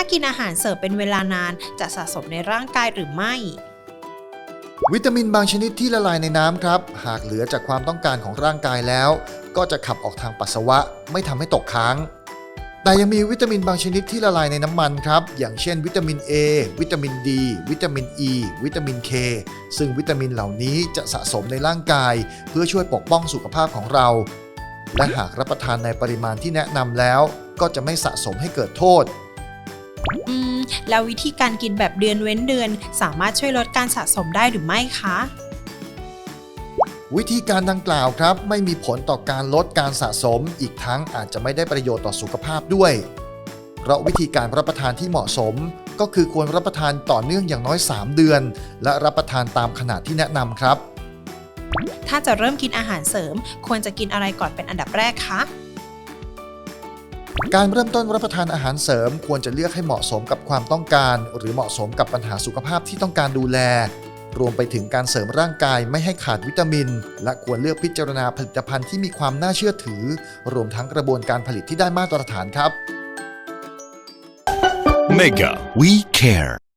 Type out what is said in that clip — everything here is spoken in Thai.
ถ้ากินอาหารเสิริมเป็นเวลานานจะสะสมในร่างกายหรือไม่ วิตามินบางชนิดที่ละลายในน้ำครับ หากเหลือจากความต้องการของร่างกายแล้ว ก็จะขับออกทางปัสสาวะ ไม่ทำให้ตกค้าง แต่ยังมีวิตามินบางชนิดที่ละลายในน้ำมันครับ อย่างเช่น วิตามิน A วิตามิน D วิตามิน E วิตามิน K ซึ่งวิตามินเหล่านี้จะสะสมในร่างกาย เพื่อช่วยปกป้องสุขภาพของเรา และหากรับประทานในปริมาณที่แนะนำแล้ว ก็จะไม่สะสมให้เกิดโทษ อืม แล้ววิธีการกินแบบเดือนเว้นเดือน สามารถช่วยลดการสะสมได้หรือไม่คะ วิธีการดังกล่าวครับ ไม่มีผลต่อการลดการสะสม อีกทั้งอาจจะไม่ได้ประโยชน์ต่อสุขภาพด้วย เพราะวิธีการรับประทานที่เหมาะสม ก็คือควรรับประทานต่อเนื่องอย่างน้อย 3 เดือน และรับประทานตามขนาดที่แนะนำครับ ถ้าจะเริ่มกินอาหารเสริม ควรจะกินอะไรก่อนเป็นอันดับแรกคะ การเริ่มต้นรับประทานอาหารเสริม ควรจะเลือกให้เหมาะสมกับความต้องการ หรือเหมาะสมกับปัญหาสุขภาพที่ต้องการดูแล รวมไปถึงการเสริมร่างกายไม่ให้ขาดวิตามิน และควรเลือกพิจารณาผลิตภัณฑ์ที่มีความน่าเชื่อถือ รวมทั้งกระบวนการผลิตที่ได้มาตรฐานครับ Mega We Care